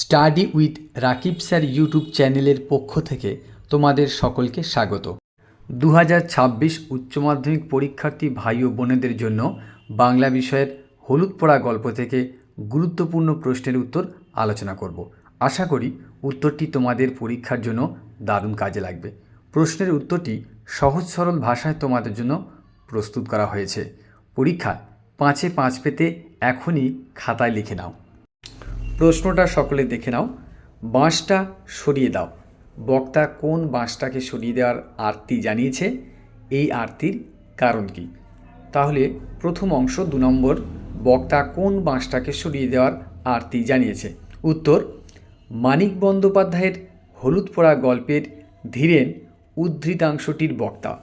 Study with Rakib sir YouTube চ্যানেলের পক্ষ থেকে তোমাদের সকলকে স্বাগত। দু হাজার ছাব্বিশ উচ্চ মাধ্যমিক পরীক্ষার্থী ভাই ও বোনেদের জন্য বাংলা বিষয়ের হলুদ পড়া গল্প থেকে গুরুত্বপূর্ণ প্রশ্নের উত্তর আলোচনা করব। আশা করি উত্তরটি তোমাদের পরীক্ষার জন্য দারুণ কাজে লাগবে। প্রশ্নের উত্তরটি সহজ সরল ভাষায় তোমাদের জন্য প্রস্তুত করা হয়েছে। পরীক্ষা পাঁচে পাঁচ পেতে এখনই খাতায় লিখে নাও। প্রশ্নটা সকলে দেখে নাও। বাঁশটা সরিয়ে দাও। বক্তা কোন বাঁশটাকে সরিয়ে দেওয়ার আরতি জানিয়েছে? এই আরতির কারণ কি? তাহলে প্রথম অংশ দু নম্বর, বক্তা কোন বাঁশটাকে সরিয়ে দেওয়ার আরতি জানিয়েছে? উত্তর, মানিক বন্দ্যোপাধ্যায়ের হলুদ পড়া গল্পের ধীরেন উদ্ধৃতাংশটির বক্তা।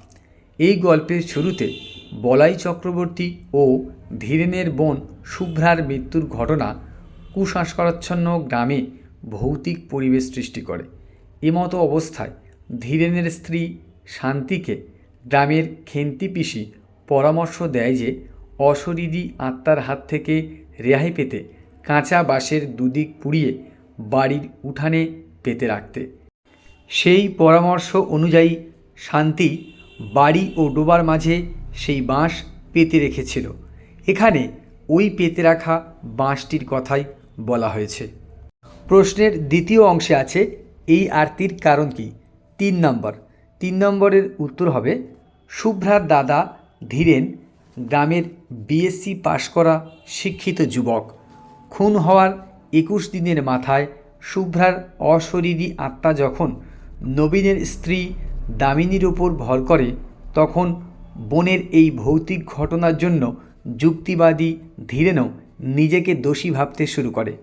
এই গল্পের শুরুতে বলাই চক্রবর্তী ও ধীরেনের বোন শুভ্রার মৃত্যুর ঘটনা কুসংস্কারাচ্ছন্ন গ্রামে ভৌতিক পরিবেশ সৃষ্টি করে। এমতো অবস্থায় ধীরেনের স্ত্রী শান্তিকে গ্রামের খেন্তি পিসি পরামর্শ দেয় যে, অশরীরী আত্মার হাত থেকে রেহাই পেতে কাঁচা বাঁশের দুদিক পুড়িয়ে বাড়ির উঠানে পেতে রাখতে। সেই পরামর্শ অনুযায়ী শান্তি বাড়ি ও ডোবার মাঝে সেই বাঁশ পেতে রেখেছিল। এখানে ওই পেতে রাখা বাঁশটির কথাই বলা হয়েছে। প্রশ্নের দ্বিতীয় অংশে আছে, এই আরতির কারণ কি? তিন নম্বর। তিন নম্বরের উত্তর হবে, শুভ্রার দাদা ধীরেন গ্রামের বিএসসি পাশ করা শিক্ষিত যুবক। খুন হওয়ার একুশ দিনের মাথায় শুভ্রার অশরীরী আত্মা যখন নবীনের স্ত্রী দামিনীর ওপর ভর করে, তখন বোনের এই ভৌতিক ঘটনার জন্য যুক্তিবাদী ধীরেনও নিজেকে দোষী ভাবতে শুরু করে।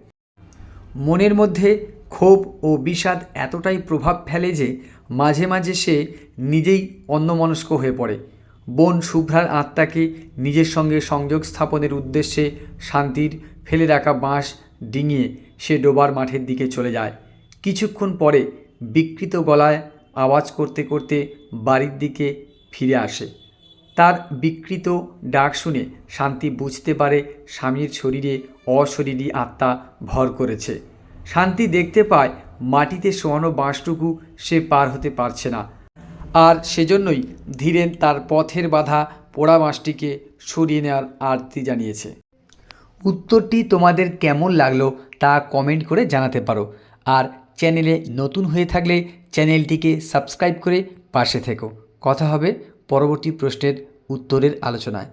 মনের মধ্যে ক্ষোভ ও বিষাদ এতটাই প্রভাব ফেলে যে মাঝে মাঝে সে নিজেই অন্যমনস্ক হয়ে পড়ে। বোন শুভ্রার আত্মাকে নিজের সঙ্গে সংযোগ স্থাপনের উদ্দেশ্যে শান্তির ফেলে রাখা বাঁশ ডিঙিয়ে সে ডোবার মাঠের দিকে চলে যায়। কিছুক্ষণ পরে বিকৃত গলায় আওয়াজ করতে করতে বাড়ির দিকে ফিরে আসে। তার বিকৃত ডাক শুনে শান্তি বুঝতে পারে স্বামীর শরীরে অশরীরী আত্মা ভর করেছে। শান্তি দেখতে পায় মাটিতে শোয়ানো বাঁশটুকু সে পার হতে পারছে না। আর সেজন্যই ধীরেন তার পথের বাধা পোড়া বাঁশটিকে সরিয়ে নেওয়ার আরতি জানিয়েছে। উত্তরটি তোমাদের কেমন লাগল তা কমেন্ট করে জানাতে পারো। আর চ্যানেলে নতুন হয়ে থাকলে চ্যানেলটিকে সাবস্ক্রাইব করে পাশে থেকো। কথা হবে পরবর্তী প্রশ্নের উত্তরের আলোচনায়।